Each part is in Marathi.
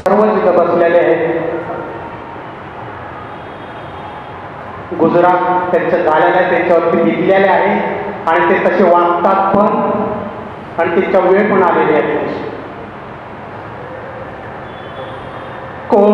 सर्व तिथं बसलेले आहेत. गुजरात त्यांचं झालेलं आहे त्यांच्यावरती लिहिलेले आहे आणि ते तसे वागतात पण आणि त्यांच्या वेळ पण आलेली आहे कोण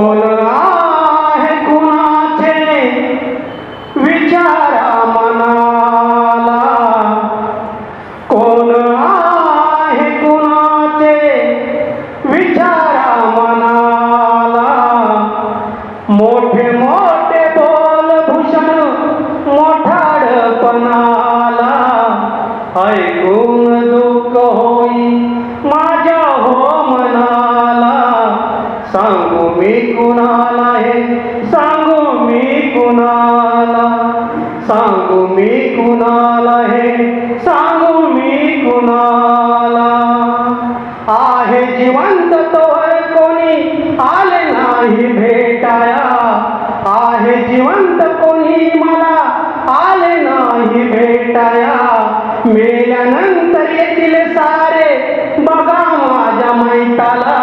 मोठे बोल भूषण मोठाडपणाला ऐकून दुःख होई माझ्या हो मनाला सांगू मी कुणाला हे? सांगू मी कुणाला. सांगू मी कुणाला हे? सांगू मी कुणाला. आहे जिवंत तोवर कोणी आले नाही भेटाया. आहे जिवंत कोणी मला आले नाही भेटाया. मेल्यानंतर येतील सारे. बघा माझ्या मैताला.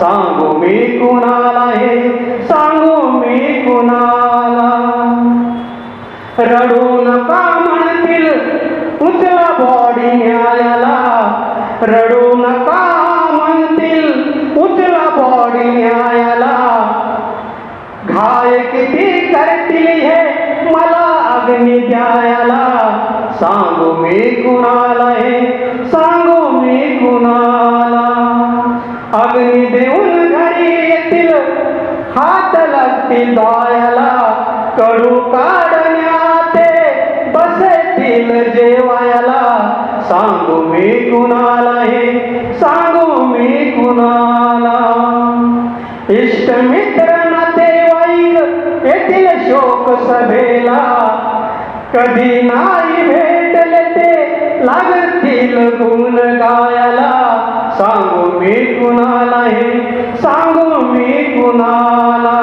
सांगू मी कुणाला हे? सांगू मी कुणाला? रडू नका म्हणतील उचला बॉडी न्यायाला. रडू घाय किती करतील हे, मला मी कुणाला हे, सांगू मी कुणाला। अग्नी देऊन घरी येतील हात कडू काढण्याते बसतील जेवायला। सांगू मी कुणाला हे, सांगू मी कुणाला। इष्ट मित्र लोकसभेला कधी नाही भेटले ते लागतील गुण गायला. सांगू मी कुणाला हे सांगू मी कुणाला.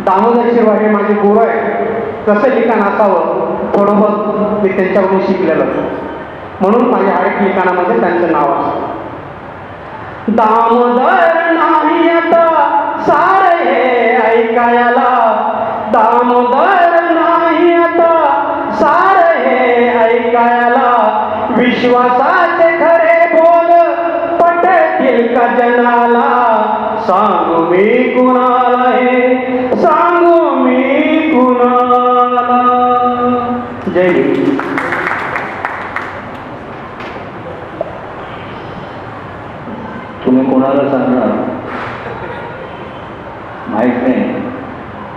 दामोदर शिवा हे माझे गुरु आहे कसं लिखाण असावं? थोडंफार मी त्यांच्याकडून शिकलेलं. म्हणून माझ्या हर एक लिखाणामध्ये त्यांचं नाव असतं. दामोदर नाही आता सारे ऐकायला विश्वासाचे खरे बोल पटतील का जनाला? सांगू मी कुणाला हे? सांगू मी कुणाला? जय तुम्ही कोणाला सांगणार? माहीत नाही.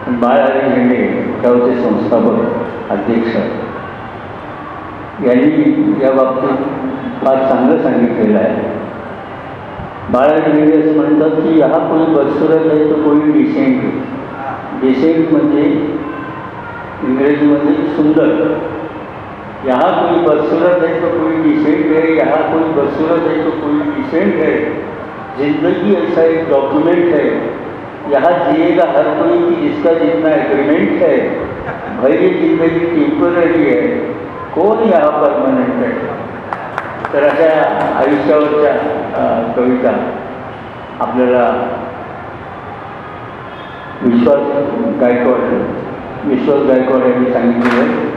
बाळा बाळ झेंडे गावचे संस्थापक अध्यक्ष. यांनी या बाबतीत फार चांगलं सांगितलेलं आहे बाळाजी असं म्हणतात की हा कोणी बदसूरत आहे तो कोणी डिसेंट डिसेंट म्हणजे इंग्रजीमध्ये सुंदर, यहाँ कोई बदसूरत है तो कोई डिसेंट है, यहाँ कोई बदसूरत है तो कोई डिसेंट है। ज़िंदगी ऐसा एक डॉक्यूमेंट है, यहाँ जिएगा हर कोई कि जिसका जितना एग्रीमेंट है ये ज़िंदगी टेम्पररी है कौन यहाँ परमानेंट है तर अशा आयुष्यावरच्या कविता आपल्याला विश्वास गायकवाड विश्वास गायकवाड यांनी सांगितलेलं आहे.